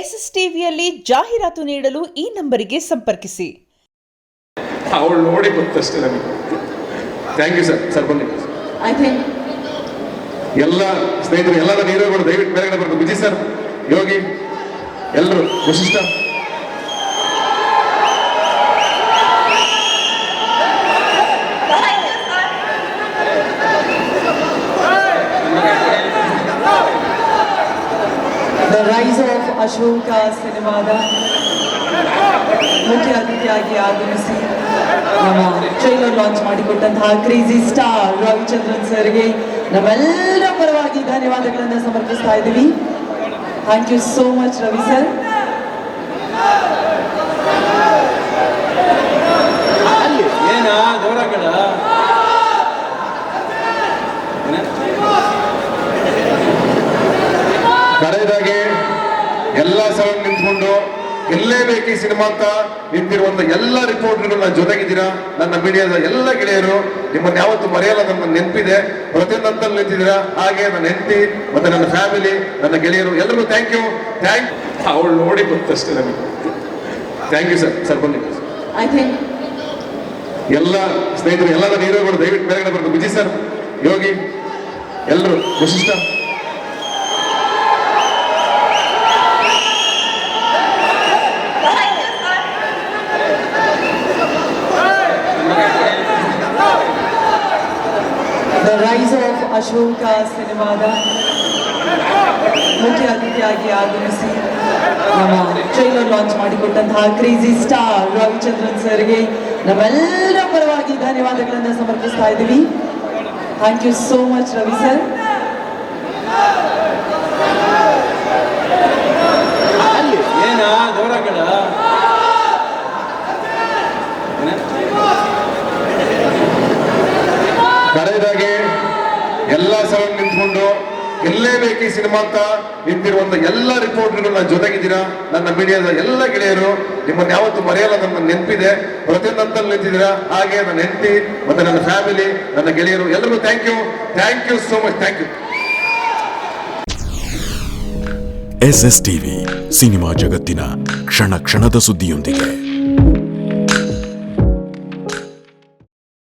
S S ಟಿವಿಯಲ್ಲಿ ಜಾಹೀರಾತು ನೀಡಲು ಈ ನಂಬರಿಗೆ ಸಂಪರ್ಕಿಸಿ. ಅವಳು ನೋಡಿ ಗೊತ್ತಷ್ಟೇ ನಮಗೆ. ಥ್ಯಾಂಕ್ ಯು ಸರ್ ಸರ್ ಬನ್ನಿ. ಐ ಥಿಂಕ್ ಎಲ್ಲ ಸ್ನೇಹಿತರು ಎಲ್ಲರ ಹೀರೋಗಳು ದಯವಿಟ್ಟು ಮೇಲ್ಗಡೆ ಬರ್ಬೇಕು. ವಿಜಯ್ ಸರ್ ಯೋಗಿ? ಎಲ್ಲರೂ ವಶಿಷ್ಠ rise of ಅಶೋಕ ಸಿನಿಮಾದ ಮುಖ್ಯ ಅತಿಥಿಯಾಗಿ ಆಗಮಿಸಿ, ನಮ್ಮ ಟ್ರೈಲರ್ ಲಾಂಚ್ ಮಾಡಿಕೊಟ್ಟಂತಹ ಕ್ರೇಜಿ ಸ್ಟಾರ್ ರವಿಚಂದ್ರನ್ ಸರ್ಗೆ ನಮ್ಮೆಲ್ಲರ ಪರವಾಗಿ ಧನ್ಯವಾದಗಳನ್ನು ಸಮರ್ಪಿಸ್ತಾ ಇದ್ದೀವಿ. Thank you so much Ravi sir ಎಲ್ಲ ಸಲ ನಿಂತ್ಕೊಂಡು ಬೇಕು ಈ ಸಿನಿಮಾ ಅಂತ ನಿಂತಿರುವಂತ ಎಲ್ಲ ರಿಪೋರ್ಟರ್ಗಳು ನನ್ನ ಜೊತೆಗಿದ್ದೀರಾ? ನನ್ನ ಮೀಡಿಯಾದ ಎಲ್ಲ ಗೆಳೆಯರು ನಿಮ್ಮನ್ನ ಯಾವತ್ತು ಮರೆಯಲ್ಲ ನನ್ನ ನೆನಪಿದೆ. ಪ್ರತಿಯೊಂದು ಹಂತಲ್ಲಿ ನಿಂತಿದ್ದೀರಾ? ಹಾಗೆ ನನ್ನ ಹೆಂಡತಿ ಮತ್ತೆ ನನ್ನ ಫ್ಯಾಮಿಲಿ ನನ್ನ ಗೆಳೆಯರು ಎಲ್ಲರಿಗೂ ಥ್ಯಾಂಕ್ ಯು ಥ್ಯಾಂಕ್ ಅವಳು ನೋಡಿ ಗೊತ್ತಷ್ಟೇ ನಮಗೆ. ಥ್ಯಾಂಕ್ ಯು ಸರ್ ಸರ್ ಬನ್ನಿ. ಐ ಥಿಂಕ್ ಎಲ್ಲ ಸ್ನೇಹಿತರು ಎಲ್ಲರ ಹೀರೋಗಳು ದಯವಿಟ್ಟು ಮೇಲ್ಗಡೆ ಬರ್ಬೇಕು. ವಿಜಯ್ ಸರ್ ಯೋಗಿ ಎಲ್ಲರೂ Vasishta. The rise of Ashoka ಸಿನಿಮಾದ ಮುಖ್ಯ ಅತಿಥಿಯಾಗಿ ಆಗಮಿಸಿ ನಮ್ಮ ಟ್ರೈಲರ್ ಲಾಂಚ್ ಮಾಡಿಕೊಟ್ಟಂತಹ ಕ್ರೇಜಿ ಸ್ಟಾರ್ ರವಿಚಂದ್ರನ್ ಸರ್ಗೆ ನಮ್ಮೆಲ್ಲರ ಪರವಾಗಿ ಧನ್ಯವಾದಗಳನ್ನು ಸಮರ್ಪಿಸ್ತಾ ಇದ್ದೀವಿ. Thank you so much Ravi sir ಕಡೆಯದಾಗಿ ಎಲ್ಲ ಸಲ ನಿಂತ್ಕೊಂಡು ಗೆಲ್ಲೇಬೇಕು ಈ ಸಿನಿಮಾ ಅಂತ ನಿಂತಿರುವಂತ ಎಲ್ಲ ರಿಪೋರ್ಟರ್ಗಳು ನನ್ನ ಜೊತೆಗಿದ್ದೀರಾ ನನ್ನ ಮೀಡಿಯಾದ ಎಲ್ಲ ಗೆಳೆಯರು, ನಿಮ್ಮನ್ನ ಯಾವತ್ತು ಮರೆಯಲ್ಲ, ನನ್ನ ನೆನಪಿದೆ. ಪ್ರತಿಯೊಂದು ನಿಂತಿದ್ದೀರಾ? ಹಾಗೆ ನನ್ನ ಹೆಂಡತಿ ಮತ್ತೆ ನನ್ನ ಫ್ಯಾಮಿಲಿ ನನ್ನ ಗೆಳೆಯರು ಎಲ್ಲರೂ thank you thank you so much thank you S S TV cinema ಜಗತ್ತಿನ ಕ್ಷಣ ಕ್ಷಣದ ಸುದ್ದಿಯೊಂದಿಗೆ.